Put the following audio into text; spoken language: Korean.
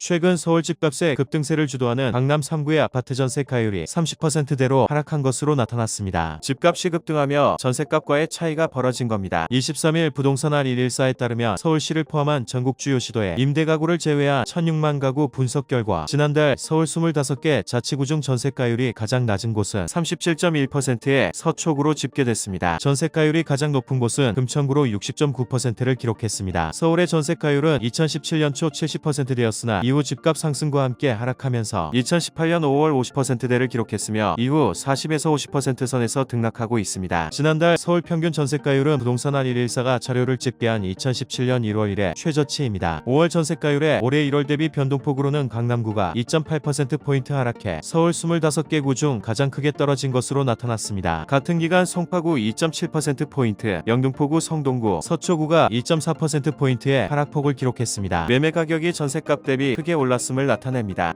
최근 서울 집값의 급등세를 주도하는 강남 3구의 아파트 전세 가율이 30%대로 하락한 것으로 나타났습니다. 집값이 급등하며 전세값과의 차이가 벌어진 겁니다. 23일 부동산 알 114에 따르면 서울시를 포함한 전국 주요 시도에 임대 가구를 제외한 1006만 가구 분석 결과 지난달 서울 25개 자치구 중 전세가율이 가장 낮은 곳은 37.1%의 서초구로 집계됐습니다. 전세가율이 가장 높은 곳은 금천구로 60.9%를 기록했습니다. 서울의 전세가율은 2017년 초 70%되었으나 이후 집값 상승과 함께 하락하면서 2018년 5월 50%대를 기록했으며 이후 40에서 50% 선에서 등락하고 있습니다. 지난달 서울 평균 전세가율은 부동산 알 114가 자료를 집계한 2017년 1월 이래 최저치입니다. 5월 전세가율에 올해 1월 대비 변동폭으로는 강남구가 2.8%포인트 하락해 서울 25개 구 중 가장 크게 떨어진 것으로 나타났습니다. 같은 기간 송파구 2.7%포인트, 영등포구 성동구, 서초구가 2.4%포인트의 하락폭을 기록했습니다. 매매 가격이 전세값 대비 크게 올랐음을 나타냅니다.